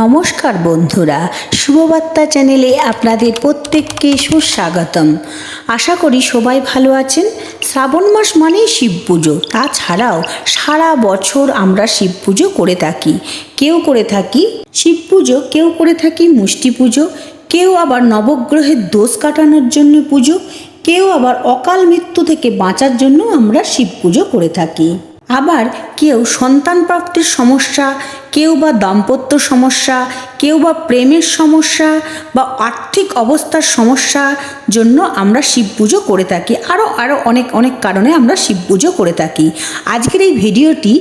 নমস্কার বন্ধুরা, শুভবার্তা চ্যানেলে আপনাদের প্রত্যেককে সুস্বাগতম। আশা করি সবাই ভালো আছেন। শ্রাবণ মাস মানেই শিব পুজো, তাছাড়াও সারা বছর আমরা শিব পুজো করে থাকি। কেউ করে থাকি শিব পুজো, কেউ করে থাকি মুষ্টি পুজো, কেউ আবার নবগ্রহের দোষ কাটানোর জন্য পুজো, কেউ আবার অকাল মৃত্যু থেকে বাঁচার জন্য আমরা শিব পুজো করে থাকি। আবার কেউ সন্তান প্রাপ্তির সমস্যা, কেউ বা দাম্পত্য সমস্যা, কেউ বা প্রেমের সমস্যা বা আর্থিক অবস্থার সমস্যা জন্য আমরা শিব পুজো করে থাকি। আরও আরও অনেক অনেক কারণে আমরা শিব পুজো করে থাকি। আজকের এই ভিডিওটি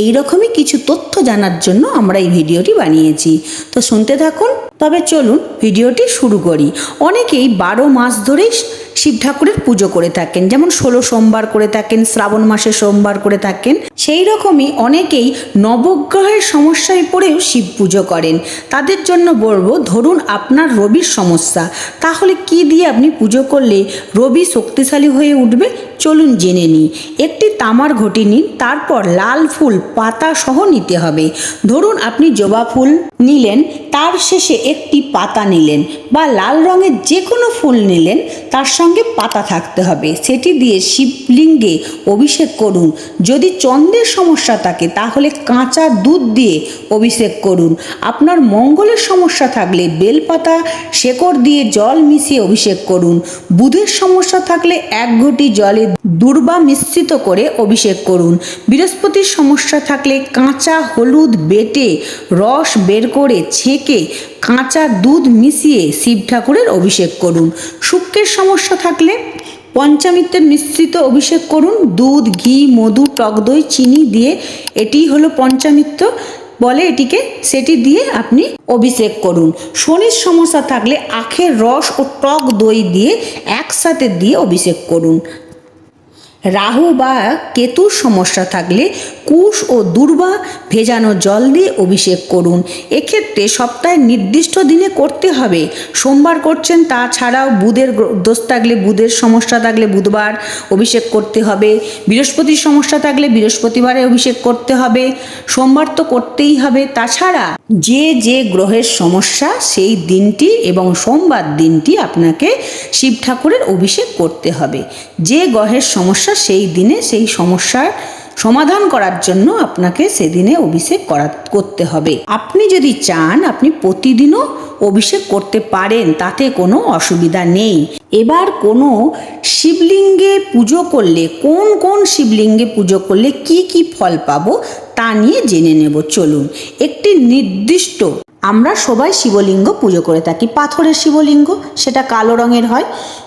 এই রকমই কিছু তথ্য জানার জন্য আমরা এই ভিডিওটি বানিয়েছি। তো শুনতে থাকুন। তবে চলুন ভিডিওটি শুরু করি। অনেকেই বারো মাস ধরেই শিব ঠাকুরের পুজো করে থাকেন, যেমন ষোলো সোমবার করে থাকেন, শ্রাবণ মাসে সোমবার করে থাকেন। সেই রকমই অনেকেই নবগ্রহের সমস্যায় পড়েও শিব পুজো করেন। তাদের জন্য বলব, ধরুন আপনার রবির সমস্যা, তাহলে কি দিয়ে আপনি পুজো করলে রবি শক্তিশালী হয়ে উঠবে? চলুন জেনে নিই। একটি তামার ঘটি নিন, তারপর লাল ফুল, পাতা সহ নিতে হবে। ধরুন আপনি জবা ফুল নিলেন, তার শেষে একটি পাতা নিলেন বা লাল রঙের যে কোনো ফুল নিলেন, তার সঙ্গে পাতা থাকতে হবে। সেটি দিয়ে শিবলিঙ্গে অভিষেক করুন। যদি চন্দ্রের সমস্যা থাকে, তাহলে কাঁচা দুধ দিয়ে অভিষেক করুন। আপনার মঙ্গলের সমস্যা থাকলে বেলপাতা, শেকড় দিয়ে জল মিশিয়ে অভিষেক করুন। বুধের সমস্যা থাকলে এক ঘটি জলে দুর্বা মিশ্রিত করে অভিষেক করুন। বৃহস্পতির সমস্যা থাকলে কাঁচা হলুদ বেটে রস বের করে ছেঁকে কাঁচা দুধ মিশিয়ে শিব ঠাকুরের অভিষেক করুন। শুক্রের সমস্যা থাকলে পঞ্চামৃতের মিশ্রিত অভিষেক করুন। দুধ, ঘি, মধু, টক দই, চিনি দিয়ে এটিই হলো পঞ্চামৃত বলে এটিকে সেটি দিয়ে আপনি অভিষেক করুন। শনির সমস্যা থাকলে আখের রস ও টক দই দিয়ে একসাথে দিয়ে অভিষেক করুন। রাহু বা কেতুর সমস্যা থাকলে কুশ ও দুর্বা ভেজানো জল দিয়ে অভিষেক করুন। এক্ষেত্রে সপ্তাহের নির্দিষ্ট দিনে করতে হবে। সোমবার করছেন, তাছাড়াও বুধের দোষ থাকলে বুধের সমস্যা থাকলে বুধবার অভিষেক করতে হবে। বৃহস্পতির সমস্যা থাকলে বৃহস্পতিবারে অভিষেক করতে হবে। সোমবার তো করতেই হবে। তাছাড়া যে যে গ্রহের সমস্যা, সেই দিনটি এবং সোমবার দিনটি আপনাকে শিব ঠাকুরের অভিষেক করতে হবে। যে গ্রহের সমস্যা, সেই দিনে সেই সমস্যার সমাধান করার জন্য আপনাকে সেদিনে অভিষেক করা, করতে হবে। আপনি যদি চান, আপনি প্রতিদিনও অভিষেক করতে পারেন, তাতে কোনো অসুবিধা নেই। এবার কোনো শিবলিঙ্গে পুজো করলে, কোন কোন শিবলিঙ্গে পুজো করলে কি কি ফল পাবো, তা নিয়ে জেনে নেব। চলুন, একটি নির্দিষ্ট, আমরা সবাই শিবলিঙ্গ পুজো করে থাকি। পাথরের শিবলিঙ্গ, সেটা কালো রঙের হয়।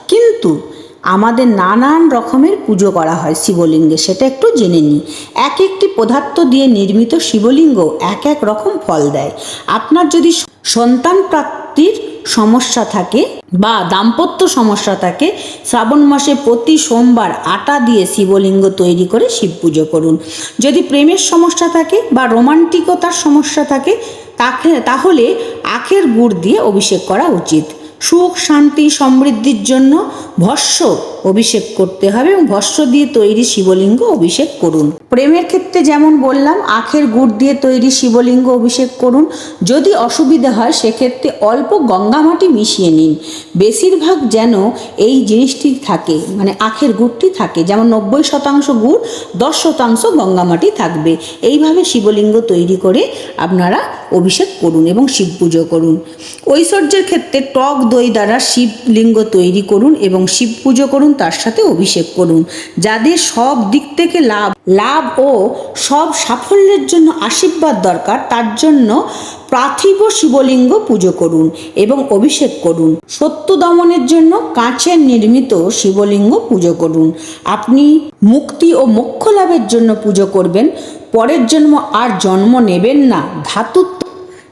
কিন্তু আমাদের নানান রকমের পুজো করা হয় শিবলিঙ্গে, সেটা একটু জেনে নিই। এক একটি পদার্থ দিয়ে নির্মিত শিবলিঙ্গ এক এক রকম ফল দেয়। আপনার যদি সন্তান প্রাপ্তির সমস্যা থাকে বা দাম্পত্য সমস্যা থাকে, শ্রাবণ মাসে প্রতি সোমবার আটা দিয়ে শিবলিঙ্গ তৈরি করে শিব পুজো করুন। যদি প্রেমের সমস্যা থাকে বা রোমান্টিকতার সমস্যা থাকে, তাকে তাহলে আখের গুড় দিয়ে অভিষেক করা উচিত। সুখ, শান্তি, সমৃদ্ধির জন্য ভস্য অভিষেক করতে হবে এবং ভস্য দিয়ে তৈরি শিবলিঙ্গ অভিষেক করুন। প্রেমের ক্ষেত্রে যেমন বললাম, আখের গুড় দিয়ে তৈরি শিবলিঙ্গ অভিষেক করুন। যদি অসুবিধা হয়, সেক্ষেত্রে অল্প গঙ্গা মাটি মিশিয়ে নিন। বেশিরভাগ যেন এই জিনিসটি থাকে মানে আখের গুড়টি থাকে। যেমন নব্বই শতাংশ গুড়, দশ শতাংশ গঙ্গা মাটি থাকবে। এইভাবে শিবলিঙ্গ তৈরি করে আপনারা অভিষেক করুন এবং শিব পুজো করুন। ঐশ্বর্যের ক্ষেত্রে টক দই দ্বারা শিবলিঙ্গ তৈরি করুন এবং শিব পুজো করুন, তার সাথে অভিষেক করুন, যাদের সব দিক থেকে লাভ লাভ ও সব সাফল্যের জন্য আশীর্বাদ দরকার, তার জন্য পার্থিব শিবলিঙ্গ পুজো করুন এবং অভিষেক করুন। সত্য দমনের জন্য কাঁচের নির্মিত শিবলিঙ্গ পুজো করুন। আপনি মুক্তি ও মোক্ষ লাভের জন্য পুজো করবেন, পরের জন্ম আর জন্ম নেবেন না, ধাতু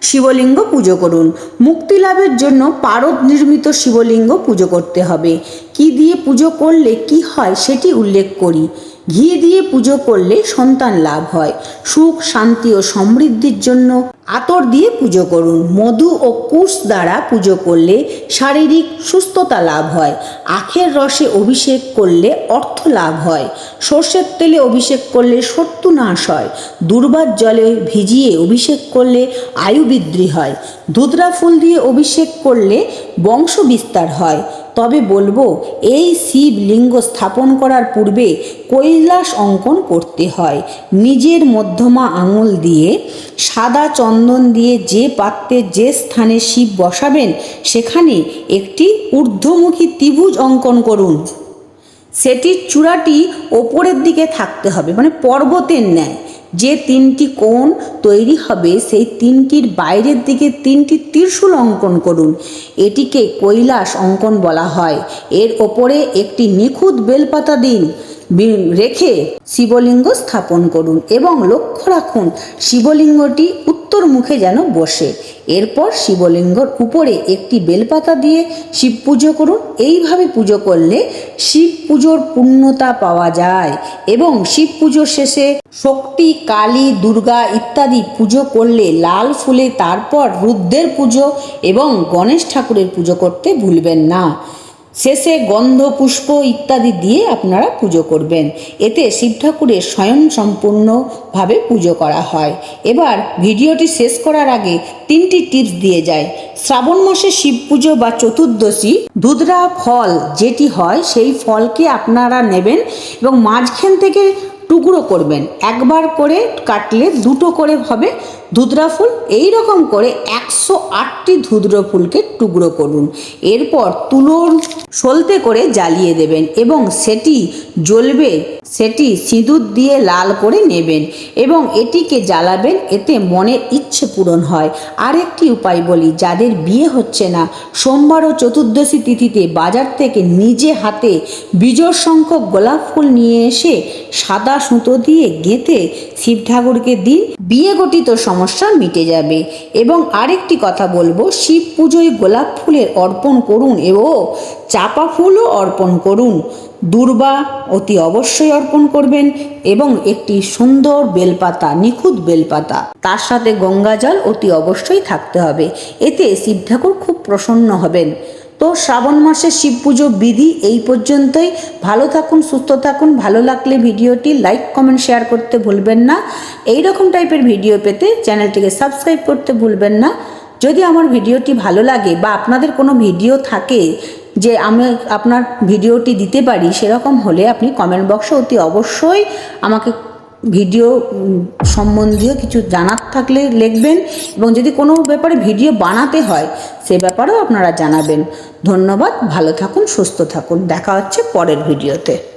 শিবলিঙ্গ পুজো করুন। মুক্তি লাভের জন্য পারদ নির্মিত শিবলিঙ্গ পুজো করতে হবে। কি দিয়ে পুজো করলে কি হয় সেটি উল্লেখ করি। ঘি দিয়ে পুজো করলে সন্তান লাভ হয়। সুখ, শান্তি ও সমৃদ্ধির জন্য আতর দিয়ে পুজো করুন। মধু ও কুশ দ্বারা পুজো করলে শারীরিক সুস্থতা লাভ হয়। আখের রসে অভিষেক করলে অর্থ লাভ হয়। সর্ষের তেলে অভিষেক করলে শত্রু নাশ হয়। দুর্বার জলে ভিজিয়ে অভিষেক করলে আয়ু বৃদ্ধি হয়। ধুতরা ফুল দিয়ে অভিষেক করলে বংশ বিস্তার হয়। তবে বলব, এই শিব লিঙ্গ স্থাপন করার পূর্বে কৈলাস অঙ্কন করতে হয়। নিজের মধ্যমা আঙুল দিয়ে, সাদা চন্দন দিয়ে যে পাত্রে যে স্থানে শিব বসাবেন, সেখানে একটি ঊর্ধ্বমুখী ত্রিভুজ অঙ্কন করুন। সেটির চূড়াটি ওপরের দিকে থাকতে হবে মানে পর্বতের ন্যায়। যে তিনটি কোণ তৈরি হবে, সেই তিনটির বাইরের দিকে তিনটি ত্রিশূল অঙ্কন করুন। এটিকে কৈলাস অঙ্কন বলা হয়। এর ওপরে একটি নিখুঁত বেলপাতা দিন। রেখে শিবলিঙ্গ স্থাপন করুন এবং লক্ষ্য রাখুন, শিবলিঙ্গটি উত্তর মুখে যেন বসে। এরপর শিবলিঙ্গর উপরে একটি বেলপাতা দিয়ে শিব পুজো করুন। এইভাবে পুজো করলে শিব পুজোর পূর্ণতা পাওয়া যায় এবং শিব পুজোর শেষে শক্তি, কালী, দুর্গা ইত্যাদি পুজো করলে লাল ফুলে তারপর রুদ্রের পুজো এবং গণেশ ঠাকুরের পুজো করতে ভুলবেন না। শেষে গন্ধ, পুষ্প ইত্যাদি দিয়ে আপনারা পুজো করবেন। এতে শিব ঠাকুরের স্বয়ং সম্পূর্ণভাবে পুজো করা হয়। এবার ভিডিওটি শেষ করার আগে তিনটি টিপস দিয়ে যায় শ্রাবণ মাসে শিব পুজো বা চতুর্দশী দুধরা ফল যেটি হয়, সেই ফলকে আপনারা নেবেন এবং মাঝখান থেকে টুকরো করবেন। একবার করে কাটলে দুটো করে হবে ধুতরা ফুল এই রকম করে একশো আটটি ধুদ্র ফুলকে টুকরো করুন। এরপর তুলোর সলতে করে জ্বালিয়ে দেবেন এবং সেটি জ্বলবে, সেটি সিঁদুর দিয়ে লাল করে নেবেন এবং এটিকে জ্বালাবেন, এতে মনের ইচ্ছে পূরণ হয়। আরেকটি উপায় বলি, যাদের বিয়ে হচ্ছে না, সোমবার ও চতুর্দশী তিথিতে বাজার থেকে নিজে হাতে বিজয় সংখ্যক গোলাপ ফুল নিয়ে এসে সাদা সুতো দিয়ে গেঁথে শিব ঠাকুরকে দিন। বিয়ে গঠিত সমস্যা মিটে যাবে। এবং আরেকটি কথা বলব, শিব পুজোয় গোলাপ ফুলের অর্পণ করুন এবং চাপা ফুলও অর্পণ করুন। দুর্বা অতি অবশ্যই অর্পণ করবেন এবং একটি সুন্দর বেলপাতা, নিখুঁত বেলপাতা। তার সাথে গঙ্গা জল অতি অবশ্যই থাকতে হবে। এতে শিব ঠাকুর খুব প্রসন্ন হবেন। তো শ্রাবণ মাসের শিব পুজো বিধি এই পর্যন্তই। ভালো থাকুন, সুস্থ থাকুন, ভালো লাগলে ভিডিওটি লাইক, কমেন্ট, শেয়ার করতে ভুলবেন না। এই রকম টাইপের ভিডিও পেতে চ্যানেলটিকে সাবস্ক্রাইব করতে ভুলবেন না। যদি আমার ভিডিওটি ভালো লাগে বা আপনাদের কোনো ভিডিও থাকে যে আমি আপনার ভিডিওটি দিতে পারি, সেরকম হলে আপনি কমেন্ট বক্সে অতি অবশ্যই আমাকে ভিডিও সম্বন্ধীয় কিছু জানার থাকলে লিখবেন এবং যদি কোনো ব্যাপারে ভিডিও বানাতে হয়, সে ব্যাপারেও আপনারা জানাবেন। ধন্যবাদ, ভালো থাকুন, সুস্থ থাকুন। দেখা হচ্ছে পরের ভিডিওতে।